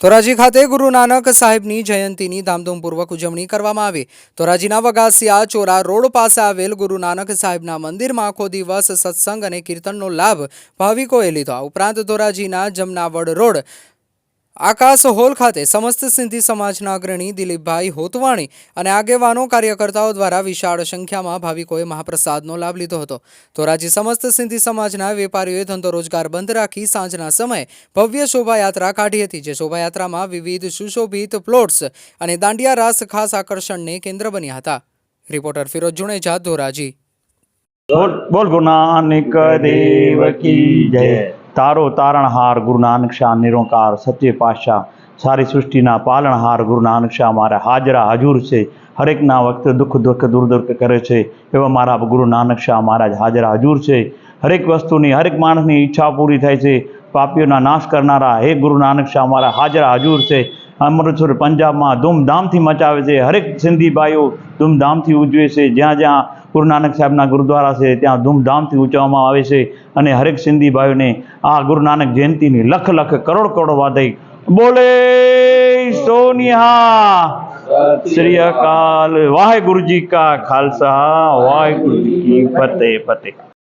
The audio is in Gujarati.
ધોરાજી ખાતે ગુરુ નાનક સાહેબની જયંતીની ધામધૂમપૂર્વક ઉજવણી કરવામાં આવી. ધોરાજીના વગાસિયા ચોરા રોડ પાસે આવેલ ગુરુ નાનક સાહેબના મંદિરમાં આખો દિવસ સત્સંગ અને કીર્તનનો લાભ ભાવિકોએ લીધો. આ ઉપરાંત ધોરાજીના જમનાવડ રોડ આકાશ હોલ ખાતે સમસ્ત સિંધી સમાજના અગ્રણી દિલીપભાઈ હોતવાણી અને આગેવાનો કાર્યકર્તાઓ દ્વારા વિશાળ સંખ્યામાં ભાવિકોએ મહાપ્રસાદનો લાભ લીધો હતો. ધોરાજી સમસ્ત સિંધી સમાજના વેપારીઓએ ધંધો રોજગાર બંધ રાખી સાંજના સમયે ભવ્ય શોભાયાત્રા કાઢી હતી, જે શોભાયાત્રામાં વિવિધ સુશોભિત પ્લોટ્સ અને દાંડિયા રાસ ખાસ આકર્ષણને કેન્દ્ર બન્યા હતા. રિપોર્ટર ફિરોજ જુણેજા ધોરાજી. બોલ ગુરુ દેવ કી જય. તારો તારણહાર ગુરુ નાનક શાહ, નિરોકાર સત્ય પાતશાહ, સારી સૃષ્ટિના પાલનહાર ગુરુ નાનક શાહ મારા હાજરા હજુર છે. હરેકના વખતે દુઃખ દુઃખ દૂર દૂર કરે છે. એવા મારા ગુરુ નાનક શાહ મહારાજ હાજરા હજુર છે. હરેક વસ્તુની, હરેક માણસની ઈચ્છા પૂરી થાય છે. પાપીઓના નાશ કરનારા હે ગુરુ નાનક શાહ મારા હાજરા હજુર છે. અમૃતસર પંજાબમાં ધૂમધામથી મચાવે છે. હરેક સિંધી ભાઈઓ ધૂમધામથી ઉજવે છે. જ્યાં જ્યાં ગુરુ નાનક સાહેબના ગુરુદ્વારા છે, ત્યાં ધૂમધામથી ઉજવવામાં આવે છે અને હરેક સિંધી ભાઈઓને આ ગુરુ નાનક જયંતિની લખ લખ કરોડ કરોડ વાદઈ. બોલે સોનિહા શ્રી અકાલ વાહેગુરુ જી કા ખાલસા વાહેગુરુ જી કી ફતેહ ફતેહ.